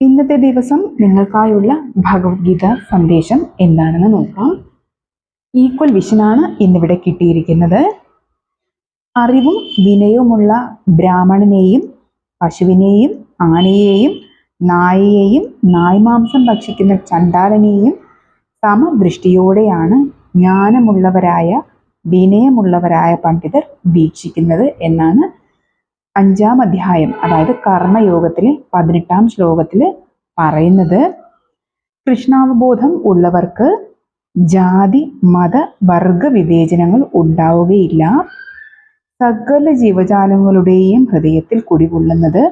ഇന്നത്തെ ദിവസം നിങ്ങൾക്കായുള്ള ഭഗവത്ഗീത സന്ദേശം എന്താണെന്ന് നോക്കാം. ഈക്വൽ വിഷനാണ് ഇന്നിവിടെ കിട്ടിയിരിക്കുന്നത്. അറിവും വിനയവുമുള്ള ബ്രാഹ്മണനെയും പശുവിനെയും ആനയെയും നായയെയും നായ്മാംസം ഭക്ഷിക്കുന്ന ചണ്ടാലനെയും സമദൃഷ്ടിയോടെയാണ് ജ്ഞാനമുള്ളവരായ വിനയമുള്ളവരായ പണ്ഡിതർ വീക്ഷിക്കുന്നത് എന്നാണ് അഞ്ചാം അധ്യായം അതായത് കർമ്മയോഗത്തിലെ പതിനെട്ടാം ശ്ലോകത്തിൽ പറയുന്നത് കൃഷ്ണാവബോധം ഉള്ളവർക്ക് ജാതി മത വർഗ വിവേചനങ്ങൾ ഉണ്ടാവുകയില്ല. സകല ജീവജാലങ്ങളുടെയും ഹൃദയത്തിൽ കുടികൊള്ളുന്നത്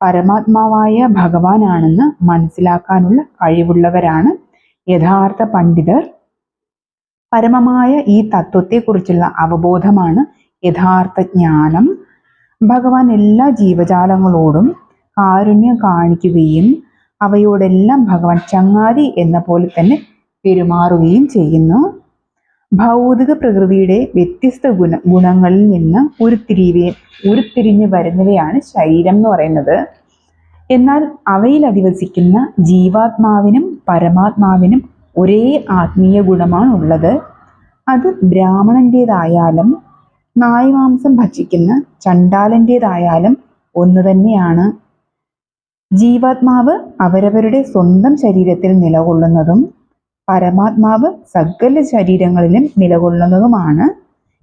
പരമാത്മാവായ ഭഗവാനാണെന്ന് മനസ്സിലാക്കാനുള്ള കഴിവുള്ളവരാണ് യഥാർത്ഥ പണ്ഡിതർ. പരമമായ ഈ തത്വത്തെക്കുറിച്ചുള്ള അവബോധമാണ് യഥാർത്ഥ ജ്ഞാനം. ഭഗവാൻ എല്ലാ ജീവജാലങ്ങളോടും കാരുണ്യം കാണിക്കുകയും അവയോടെല്ലാം ഭഗവാൻ ചങ്ങാതി എന്ന പോലെ തന്നെ പെരുമാറുകയും ചെയ്യുന്നു. ഭൗതിക പ്രകൃതിയുടെ വ്യത്യസ്ത ഗുണ ഗുണങ്ങളിൽ നിന്ന് ഉരുത്തിരിവേ ഉരുത്തിരിഞ്ഞ് വരുന്നവയാണ് ശരീരം എന്ന് പറയുന്നത്. എന്നാൽ അവയിൽ അധിവസിക്കുന്ന ജീവാത്മാവിനും പരമാത്മാവിനും ഒരേ ആത്മീയ ഗുണമാണ് ഉള്ളത് അത് ബ്രാഹ്മണന്റേതായാലും നായ്മാംസം ഭക്ഷിക്കുന്ന ചണ്ടാലന്റേതായാലും ഒന്ന് തന്നെയാണ്. ജീവാത്മാവ് അവരവരുടെ സ്വന്തം ശരീരത്തിൽ നിലകൊള്ളുന്നതും പരമാത്മാവ് സകല ശരീരങ്ങളിലും നിലകൊള്ളുന്നതുമാണ്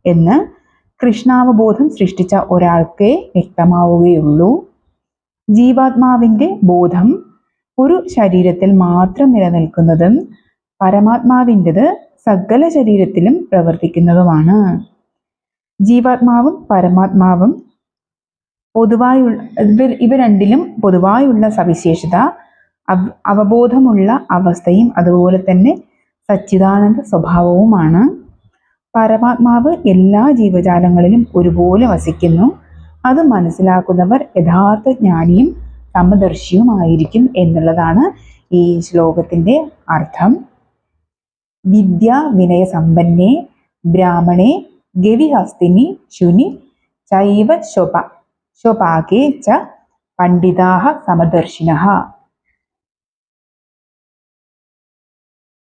എന്ന് കൃഷ്ണാവബോധം സൃഷ്ടിച്ച ഒരാൾക്കേ വ്യക്തമാവുകയുള്ളൂ. ജീവാത്മാവിന്റെ ബോധം ഒരു ശരീരത്തിൽ മാത്രം നിലനിൽക്കുന്നതും പരമാത്മാവിന്റെത് സകല ശരീരത്തിലും പ്രവർത്തിക്കുന്നതുമാണ്. ജീവാത്മാവും പരമാത്മാവും പൊതുവായുള്ള ഇവ ഇവ രണ്ടിലും പൊതുവായുള്ള സവിശേഷത അവബോധമുള്ള അവസ്ഥയും അതുപോലെ തന്നെ സച്ചിദാനന്ദ സ്വഭാവവുമാണ്. പരമാത്മാവ് എല്ലാ ജീവജാലങ്ങളിലും ഒരുപോലെ വസിക്കുന്നു. അത് മനസ്സിലാക്കുന്നവർ യഥാർത്ഥ ജ്ഞാനിയും സമദർശിയുമായിരിക്കും എന്നുള്ളതാണ് ഈ ശ്ലോകത്തിന്റെ അർത്ഥം. വിദ്യ വിനയസമ്പന്നെ ബ്രാഹ്മണേ ഗവിഹസ്തിനി ശുനി ചൈവ ശോഭ. ശോപാകേ ച പണ്ഡിതാഹ സമദർശിന